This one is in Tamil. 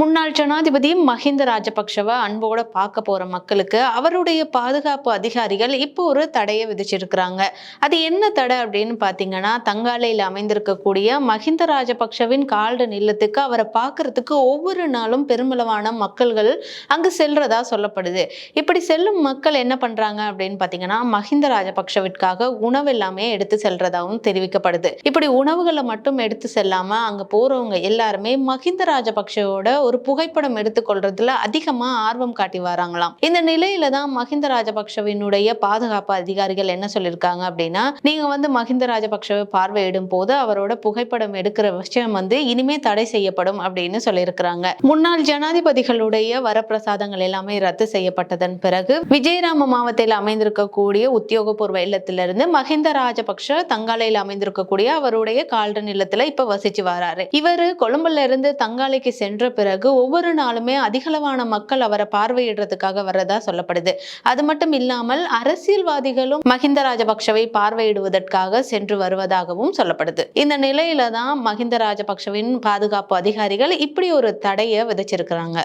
முன்னாள் ஜனாதிபதி மஹிந்த ராஜபக்ஷவை அன்போட பார்க்க போற மக்களுக்கு அவருடைய பாதுகாப்பு அதிகாரிகள் இப்போ ஒரு தடையை விதிச்சிருக்கிறாங்க. அது என்ன தடை அப்படின்னு பார்த்தீங்கன்னா தங்காலையில் அமைந்திருக்கக்கூடிய மஹிந்த ராஜபக்ஷவின் கால்டு நிலத்துக்கு அவரை பார்க்கறதுக்கு ஒவ்வொரு நாளும் பெருமளவான மக்கள்கள் அங்கு செல்றதா சொல்லப்படுது. இப்படி செல்லும் மக்கள் என்ன பண்றாங்க அப்படின்னு பார்த்தீங்கன்னா மஹிந்த ராஜபக்ஷவிற்காக உணவு எல்லாமே எடுத்து செல்றதாகவும் தெரிவிக்கப்படுது. இப்படி உணவுகளை மட்டும் எடுத்து செல்லாம அங்க போறவங்க எல்லாருமே மஹிந்த ராஜபக்ஷவோட ஒரு புகைப்படம் எடுத்துக்கொள்றதுல அதிகமா ஆர்வம் காட்டி வராங்களாம். இந்த நிலையில தான் மஹிந்த ராஜபக்ஷவினுடைய பாதுகாப்பு அதிகாரிகள் என்ன சொல்லியிருக்காங்க அப்படின்னா நீங்க வந்து மஹிந்த ராஜபக்ஷவை பார்வையிடும் போது அவரோட புகைப்படம் எடுக்கிற விஷயம் வந்து இனிமே தடை செய்யப்படும் அப்படின்னு சொல்லியிருக்கிறாங்க. முன்னாள் ஜனாதிபதிகளுடைய வரப்பிரசாதங்கள் எல்லாமே ரத்து செய்யப்பட்டதன் பிறகு விஜயராம மாவட்டத்தில் அமைந்திருக்கக்கூடிய உத்தியோகபூர்வ இல்லத்திலிருந்து மஹிந்த ராஜபக்ஷ தங்காலையில் அமைந்திருக்கக்கூடிய அவருடைய கால்டன் இல்லத்துல இப்ப வசிச்சு வராரு. இவரு கொழும்புல இருந்து தங்காலைக்கு சென்ற பிறகு ஒவ்வொரு நாளுமே அதிகளவான மக்கள் அவரை பார்வையிடுறதுக்காக வர்றதா சொல்லப்படுது. அது மட்டும் இல்லாமல் அரசியல்வாதிகளும் மஹிந்த ராஜபக்ஷவை பார்வையிடுவதற்காக சென்று வருவதாகவும் சொல்லப்படுது. இந்த நிலையில தான் மஹிந்த ராஜபக்ஷவின் பாதுகாப்பு அதிகாரிகள் இப்படி ஒரு தடையை விதிச்சிருக்கிறாங்க.